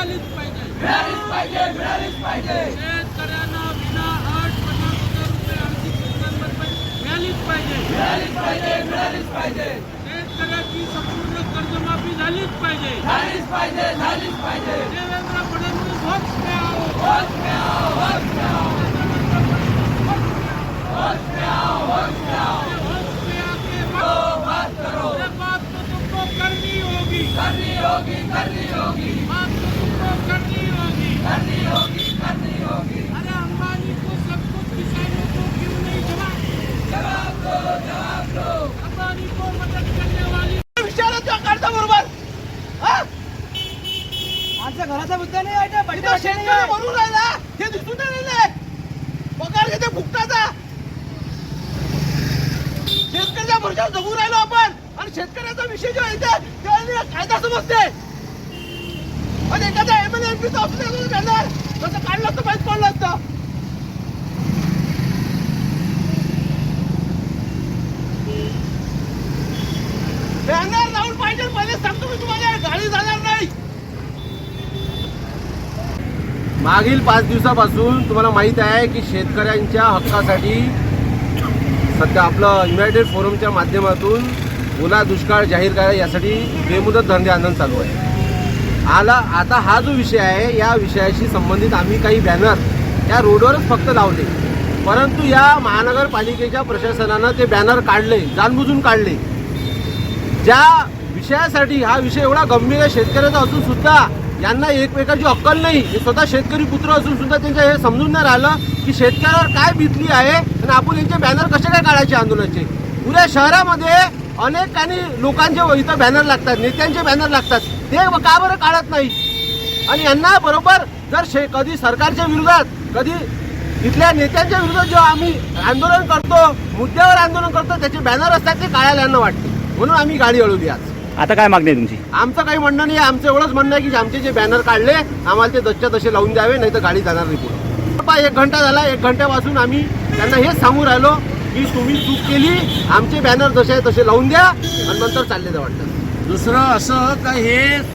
मिळालीच पाहिजे मिळालीच पाहिजे मिळालीच पाहिजे शेतकऱ्यांना विना अट पन्नास हज़ार रुपये आर्थिक नुकसान भरपाई मिळालीच पाहिजे मिळालीच पाहिजे मिळालीच पाहिजे शेतकऱ्याची संपूर्ण कर्जमाफी झालीच पाहिजे। झालीच पाहिजे झालीच पाहिजे। देवेंद्र फडणवीस होच मिळावं। होत मिळावं, होत मिळावं. होत मिळावं, होत मिळावं. होच तो बात करो। बात तो तुमको करनी होगी करनी होगी करनी होगी बात तो घराचा मुद्दा नाही आहे ते शेतकरी मरून राहिला ते दिसून राहिले पगार घेते फुकटाचा शेतकऱ्याच्या भरोशावर जगू राहिलो आपण आणि शेतकऱ्याचा विषय जो आहे ते कायदा समजते आणि एखादा एम एल एम ऑफिसर करणार तसं काढलं असतं माहीत पडलं असतं. बॅनर लावून पाहिजे पहिले सांगतो मी तुम्हाला गाडी जाणार नाही. मागील पाच दिवसापासून तुम्हाला माहीत आहे की शेतकऱ्यांच्या हक्कासाठी सध्या आपलं युनायटेड फोरमच्या माध्यमातून ओला दुष्काळ जाहीर करा यासाठी बेमुदत धंदे आंदोलन चालू आहे. आला आता हा जो विषय आहे या विषयाशी संबंधित आम्ही काही बॅनर या रोडवरच फक्त लावले. परंतु या महानगरपालिकेच्या प्रशासनानं ते बॅनर काढले जाणबुजून काढले. ज्या विषयासाठी हा विषय एवढा गंभीर आहे शेतकऱ्याचा असून सुद्धा यांना एकमेकाची अक्कल नाही हे स्वतः शेतकरी पुत्र असून सुद्धा त्यांच्या हे समजून नाही राहिलं की शेतकऱ्यावर काय बितली आहे आणि आपण यांचे बॅनर कसे काय काढायचे आंदोलनाचे? पुऱ्या शहरामध्ये अनेक काही लोकांचे इथं बॅनर लागतात नेत्यांचे बॅनर लागतात. ते का बरं काढत नाही? आणि यांना बरोबर जर शे कधी सरकारच्या विरोधात कधी इथल्या नेत्यांच्या विरोधात जेव्हा आम्ही आंदोलन करतो मुद्द्यावर आंदोलन करतो त्याचे बॅनर असतात ते काढायला यांना वाटते. म्हणून आम्ही गाडी अडवली आज. आता काय मागणी आहे तुमची? आमचं काही म्हणणं नाही आमचं एवढंच म्हणणं आहे की आमचे जे बॅनर काढले आम्हाला ते दसच्या तसे लावून द्यावे नाही तर गाडी जाणार नाही पुढे. एक घंटा झाला एक घंट्यापासून आम्ही त्यांना हेच सांगू राहिलो की तुम्ही चूक केली आमचे बॅनर जसे आहे तसे लावून द्या आणि नंतर चालले जा वाटतं. दुसरं असं का हे